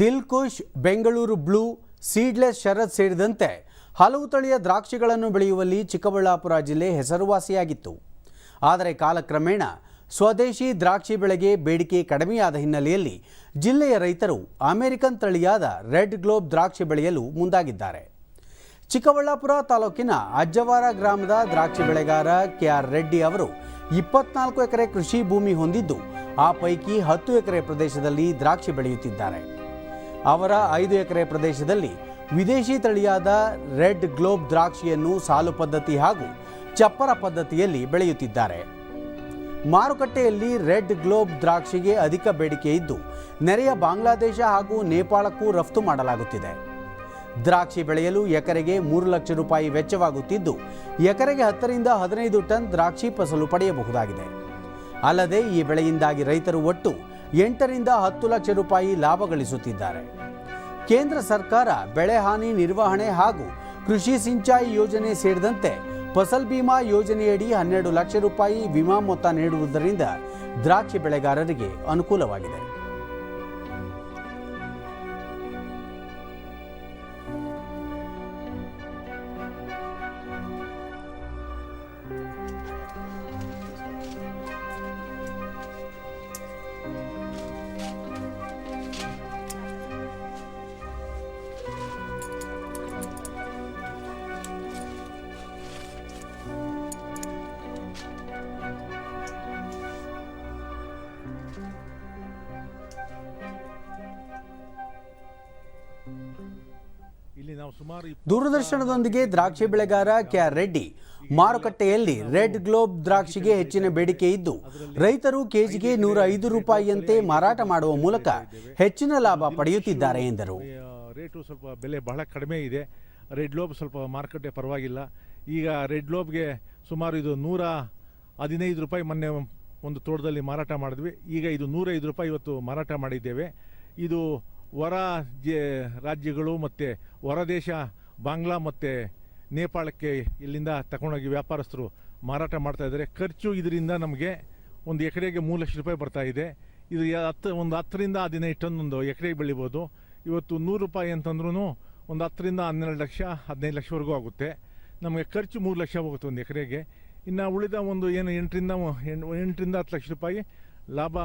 Dil Khush Bengaluru blue, seedless Sharad ಸೇರಿದಂತೆ ಹಲವು ತಳಿಯ ದ್ರಾಕ್ಷಿಗಳನ್ನು ಬೆಳೆಯುವಲ್ಲಿ ಚಿಕ್ಕಬಳ್ಳಾಪುರ ಜಿಲ್ಲೆ ಹೆಸರುವಾಸಿಯಾಗಿತ್ತು. ಆದರೆ ಕಾಲಕ್ರಮೇಣ ಸ್ವದೇಶಿ ದ್ರಾಕ್ಷಿ ಬೆಳೆಗೆ ಬೇಡಿಕೆ ಕಡಿಮೆಯಾದ ಹಿನ್ನೆಲೆಯಲ್ಲಿ ಜಿಲ್ಲೆಯ ರೈತರು ಅಮೆರಿಕನ್ ತಳಿಯಾದ ರೆಡ್ ಗ್ಲೋಬ್ ದ್ರಾಕ್ಷಿ ಬೆಳೆಯಲು ಮುಂದಾಗಿದ್ದಾರೆ. ಚಿಕ್ಕಬಳ್ಳಾಪುರ ತಾಲೂಕಿನ ಅಜ್ಜವಾರ ಗ್ರಾಮದ ದ್ರಾಕ್ಷಿ ಬೆಳೆಗಾರ ಕೆ ಆರ್ ರೆಡ್ಡಿ ಅವರು ಇಪ್ಪತ್ನಾಲ್ಕು ಎಕರೆ ಕೃಷಿ ಭೂಮಿ ಹೊಂದಿದ್ದು, ಆ ಪೈಕಿ ಹತ್ತು ಎಕರೆ ಪ್ರದೇಶದಲ್ಲಿ ದ್ರಾಕ್ಷಿ ಬೆಳೆಯುತ್ತಿದ್ದಾರೆ. ಅವರ ಐದು ಎಕರೆ ಪ್ರದೇಶದಲ್ಲಿ ವಿದೇಶಿ ತಳಿಯಾದ ರೆಡ್ ಗ್ಲೋಬ್ ದ್ರಾಕ್ಷಿಯನ್ನು ಸಾಲು ಪದ್ಧತಿ ಹಾಗೂ ಚಪ್ಪರ ಪದ್ಧತಿಯಲ್ಲಿ ಬೆಳೆಯುತ್ತಿದ್ದಾರೆ. ಮಾರುಕಟ್ಟೆಯಲ್ಲಿ ರೆಡ್ ಗ್ಲೋಬ್ ದ್ರಾಕ್ಷಿಗೆ ಅಧಿಕ ಬೇಡಿಕೆ ಇದ್ದು, ನೆರೆಯ ಬಾಂಗ್ಲಾದೇಶ ಹಾಗೂ ನೇಪಾಳಕ್ಕೂ ರಫ್ತು ಮಾಡಲಾಗುತ್ತಿದೆ. ದ್ರಾಕ್ಷಿ ಬೆಳೆಯಲು ಎಕರೆಗೆ ಮೂರು ಲಕ್ಷ ರೂಪಾಯಿ ವೆಚ್ಚವಾಗುತ್ತಿದ್ದು, ಎಕರೆಗೆ ಹತ್ತರಿಂದ ಹದಿನೈದು ಟನ್ ದ್ರಾಕ್ಷಿ ಫಸಲು ಪಡೆಯಬಹುದಾಗಿದೆ. ಅಲ್ಲದೆ ಈ ಬೆಳೆಯಿಂದಾಗಿ ರೈತರು ಒಟ್ಟು ಎಂಟರಿಂದ ಹತ್ತು ಲಕ್ಷ ರೂಪಾಯಿ ಲಾಭ ಗಳಿಸುತ್ತಿದ್ದಾರೆ. ಕೇಂದ್ರ ಸರ್ಕಾರ ಬೆಳೆ ಹಾನಿ ನಿರ್ವಹಣೆ ಹಾಗೂ ಕೃಷಿ ಸಿಂಚಾಯಿ ಯೋಜನೆ ಸೇರಿದಂತೆ ಫಸಲ್ ಬಿಮಾ ಯೋಜನೆಯಡಿ ಹನ್ನೆರಡು ಲಕ್ಷ ರೂಪಾಯಿ ವಿಮಾ ಮೊತ್ತ ನೀಡುವುದರಿಂದ ದ್ರಾಕ್ಷಿ ಬೆಳೆಗಾರರಿಗೆ ಅನುಕೂಲವಾಗಿದೆ. ದೂರದರ್ಶನದೊಂದಿಗೆ ದ್ರಾಕ್ಷಿ ಬೆಳೆಗಾರ ಕೆ ಆರ್ ರೆಡ್ಡಿ. ಮಾರುಕಟ್ಟೆಯಲ್ಲಿ ರೆಡ್ ಗ್ಲೋಬ್ ದ್ರಾಕ್ಷಿಗೆ ಹೆಚ್ಚಿನ ಬೇಡಿಕೆ ಇದ್ದು ರೈತರು ಕೆಜಿಗೆ ನೂರ ಐದು ರೂಪಾಯಿಯಂತೆ ಮಾರಾಟ ಮಾಡುವ ಮೂಲಕ ಹೆಚ್ಚಿನ ಲಾಭ ಪಡೆಯುತ್ತಿದ್ದಾರೆ ಎಂದರು. ರೇಟು ಸ್ವಲ್ಪ ಬೆಲೆ ಬಹಳ ಕಡಿಮೆ ಇದೆ. ರೆಡ್ ಗ್ಲೋಬ್ ಸ್ವಲ್ಪ ಮಾರುಕಟ್ಟೆ ಪರವಾಗಿಲ್ಲ. ಈಗ ರೆಡ್ ಗ್ಲೋಬ್ಗೆ ಸುಮಾರು ಇದು ನೂರ ಹದಿನೈದು ರೂಪಾಯಿ ಮೊನ್ನೆ ಒಂದು ತೋಟದಲ್ಲಿ ಮಾರಾಟ ಮಾಡಿದ್ವಿ. ಈಗ ಇದು ನೂರೈದು ರೂಪಾಯಿ ಇವತ್ತು ಮಾರಾಟ ಮಾಡಿದ್ದೇವೆ. ಇದು ಹೊರ ರಾಜ್ಯಗಳು ಮತ್ತು ಹೊರ ದೇಶ ಬಾಂಗ್ಲಾ ಮತ್ತು ನೇಪಾಳಕ್ಕೆ ಇಲ್ಲಿಂದ ತಗೊಂಡೋಗಿ ವ್ಯಾಪಾರಸ್ಥರು ಮಾರಾಟ ಮಾಡ್ತಾ ಇದ್ದಾರೆ. ಖರ್ಚು ಇದರಿಂದ ನಮಗೆ ಒಂದು ಎಕರೆಗೆ ಮೂರು ಲಕ್ಷ ರೂಪಾಯಿ ಬರ್ತಾ ಇದೆ. ಹತ್ತು, ಒಂದು ಹತ್ತರಿಂದ ಹದಿನೈದು ಟನ್ ಒಂದು ಎಕರೆಗೆ ಬೆಳಿಬೋದು. ಇವತ್ತು ನೂರು ರೂಪಾಯಿ ಅಂತಂದ್ರೂ ಒಂದು ಹತ್ತರಿಂದ ಹನ್ನೆರಡು ಲಕ್ಷ, ಹದಿನೈದು ಲಕ್ಷವರೆಗೂ ಆಗುತ್ತೆ. ನಮಗೆ ಖರ್ಚು ಮೂರು ಲಕ್ಷ ಹೋಗುತ್ತೆ ಒಂದು ಎಕರೆಗೆ. ಇನ್ನು ಉಳಿದ ಒಂದು ಏನು ಎಂಟರಿಂದ ಎಂಟರಿಂದ ಹತ್ತು ಲಕ್ಷ ರೂಪಾಯಿ ಲಾಭ